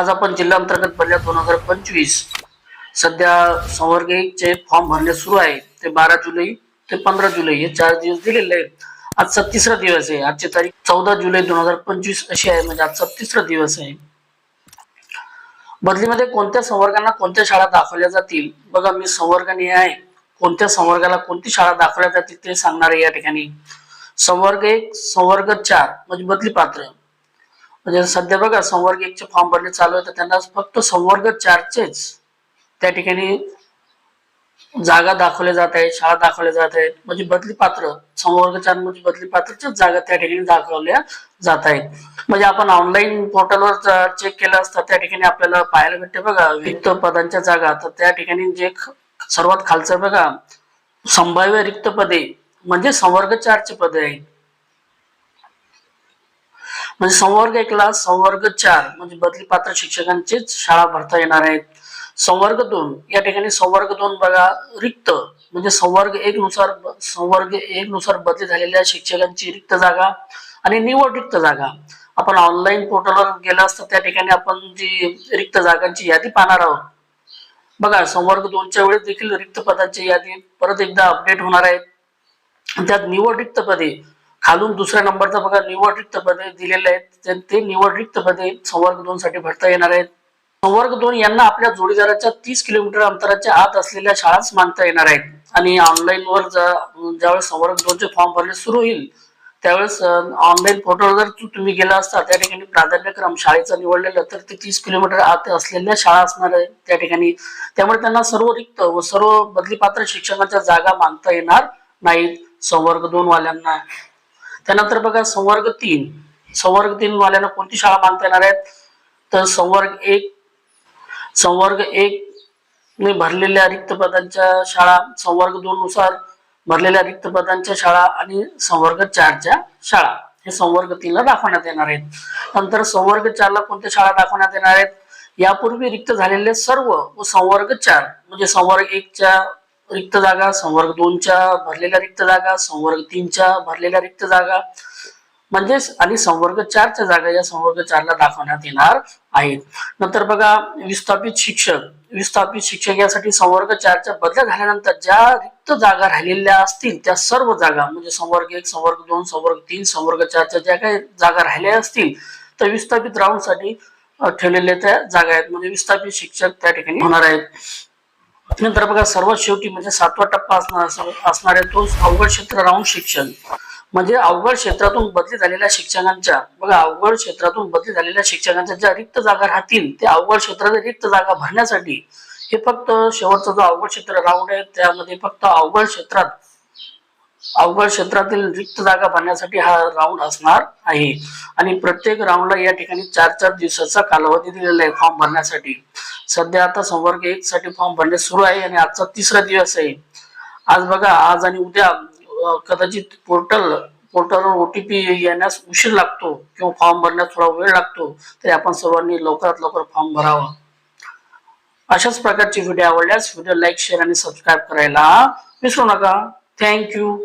आज आपण जिल्हा अंतर्गत भरल्या दोन हजार पंचवीस सध्या संवर्गचे फॉर्म भरणे सुरू आहे. ते बारा जुलै ते पंधरा जुलै हे चार दिवस दिलेले आहेत. आजचा तिसरा दिवस आहे. आजची तारीख चौदा जुलै दोन हजार पंचवीस अशी आहे. म्हणजे आजचा तिसरा दिवस आहे. बदलीमध्ये कोणत्या संवर्गांना कोणत्या शाळा दाखवल्या जातील? बघा मी संवर्गाने आहे. कोणत्या संवर्गाला कोणती शाळा दाखवल्या जातील ते सांगणार आहे या ठिकाणी. संवर्ग एक संवर्ग चार म्हणजे बदली पात्र. म्हणजे सध्या बघा संवर्ग एकचे फॉर्म भरणे चालू आहे तर त्यांना फक्त संवर्ग चारचेच त्या ठिकाणी जागा दाखवल्या जात आहेत शाळा दाखवल्या जात आहेत. म्हणजे बदली पात्र संवर्ग चार म्हणजे बदली पात्रच्याच जागा त्या ठिकाणी दाखवल्या जात आहेत. म्हणजे आपण ऑनलाईन पोर्टलवर चेक केलं असतं त्या ठिकाणी आपल्याला पाहायला भेटते बघा रिक्त पदांच्या जागा. तर त्या ठिकाणी जे सर्वात खालचं बघा संभाव्य रिक्त पदे म्हणजे संवर्ग चारचे पदे आहेत. म्हणजे संवर्ग एकला संवर्ग चार म्हणजे बदली पात्र शिक्षकांचीच शाळा भरता येणार आहेत. संवर्ग दोन या ठिकाणी संवर्ग दोन बघा रिक्त म्हणजे संवर्ग एक नुसार संवर्ग एक नुसार बदली झालेल्या शिक्षकांची रिक्त जागा आणि निवड रिक्त जागा. आपण ऑनलाईन पोर्टलवर गेला असतं त्या ठिकाणी आपण जी रिक्त जागांची यादी पाहणार आहोत. बघा संवर्ग दोनच्या वेळेस देखील रिक्त पदांची यादी परत एकदा अपडेट होणार आहेत. त्यात निवड रिक्त पदे खालून दुसऱ्या नंबरचा बघा निवड रिक्त पदे दिलेले आहेत. ते- निवड रिक्त पदे संवर्ग दोन साठी भरता येणार आहेत. संवर्ग दोन यांना आपल्या जोडीदाराच्या तीस किलोमीटर अंतराच्या आत असलेल्या शाळाच मानता येणार आहेत. आणि ऑनलाईन वर ज्यावेळेस संवर्ग दोनचे फॉर्म भरणे सुरू होईल त्यावेळेस ऑनलाईन पोर्टल जर तुम्ही गेला असता त्या ठिकाणी प्राधान्यक्रम शाळेचा निवडलेला तर ते तीस किलोमीटर आत असलेल्या शाळा असणार आहे त्या ठिकाणी. त्यामुळे त्यांना सर्व रिक्त व सर्व बदली पात्र जागा मानता येणार नाहीत संवर्ग दोन वाल्यांना त्यानंतर बघा संवर्ग तीन. संवर्ग तीन वाल्यांना कोणती शाळा मानता येणार आहेत? तर संवर्ग एक संवर्ग एक ने भरलेल्या रिक्त पदांच्या शाळा संवर्ग दोन नुसार भरलेल्या रिक्त पदांच्या शाळा आणि संवर्ग चारच्या शाळा हे संवर्ग तीनला दाखवण्यात येणार आहेत. नंतर संवर्ग चारला कोणत्या शाळा दाखवण्यात येणार आहेत? यापूर्वी रिक्त झालेले सर्व व संवर्ग चार म्हणजे संवर्ग एकच्या रिक्त जागा संवर्ग दोनच्या भरलेल्या रिक्त जागा संवर्ग तीनच्या भरलेल्या रिक्त जागा म्हणजेच आणि संवर्ग चारच्या जागा या संवर्ग चारला दाखवण्यात येणार आहेत. नंतर बघा विस्थापित शिक्षक. विस्थापित शिक्षक यासाठी संवर्ग चारच्या बदल्या झाल्यानंतर ज्या रिक्त जागा राहिलेल्या असतील त्या सर्व जागा म्हणजे संवर्ग एक संवर्ग दोन संवर्ग तीन संवर्ग चारच्या ज्या काही जागा राहिल्या असतील तर विस्थापित राऊंडसाठी ठेवलेल्या त्या जागा आहेत. म्हणजे विस्थापित शिक्षक त्या ठिकाणी होणार आहेत. नंतर बघा सर्वात शेवटी म्हणजे सातवा टप्पा असणार असणार आहे तो अवघड क्षेत्र राहून शिक्षण. म्हणजे अवघड क्षेत्रातून बदली झालेल्या शिक्षकांच्या बघा अवघड क्षेत्रातून बदली झालेल्या शिक्षकांच्या ज्या रिक्त जागा राहतील त्या अवघड क्षेत्राच्या रिक्त जागा भरण्यासाठी हे फक्त शेवटचा जो अवघड क्षेत्र राऊंड आहे त्यामध्ये फक्त अवघड क्षेत्रात अवघड क्षेत्रातील रिक्त जागा भरण्यासाठी हा राऊंड असणार आहे. आणि प्रत्येक राऊंडला या ठिकाणी चार चार दिवसाचा कालावधी दिलेला आहे फॉर्म भरण्यासाठी. सध्या आता संवर्ग एक साठी फॉर्म भरणे सुरू आहे आणि आजचा तिसरा दिवस आहे. आज बघा आज आणि उद्या कदाचित पोर्टल पोर्टलवर ओटीपी येण्यास उशीर लागतो किंवा फॉर्म भरण्यास थोडा वेळ लागतो तरी आपण सर्वांनी लवकरात लवकर फॉर्म भरावा. अशाच प्रकारचे व्हिडिओ आवडल्यास व्हिडिओ लाईक शेअर आणि सबस्क्राईब करायला विसरू नका. थँक्यू